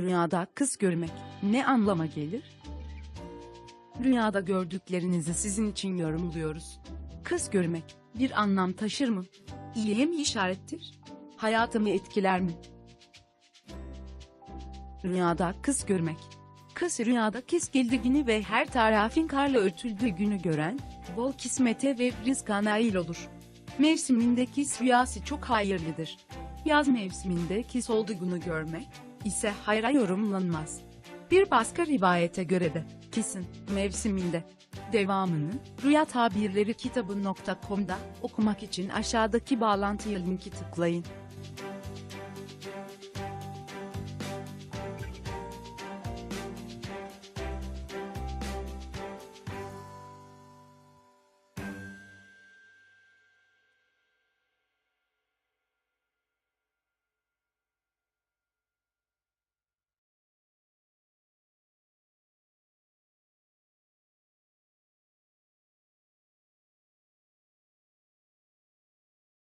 Rüyada kız görmek ne anlama gelir? Rüyada gördüklerinizi sizin için yorumluyoruz. Kız görmek bir anlam taşır mı? İyiye mi işarettir? Hayatımı etkiler mi? Rüyada kız görmek. Kız rüyada kız geldiğini ve her tarafın karla örtüldüğü günü gören, bol kismete ve rızka nail olur. Mevsiminde kis rüyası çok hayırlıdır. Yaz mevsiminde kis olduğunu görmek ise hayra yorumlanmaz. Bir başka rivayete göre de kisin mevsiminde devamını Rüya Tabirleri kitabı.com'da okumak için aşağıdaki bağlantıya linki tıklayın.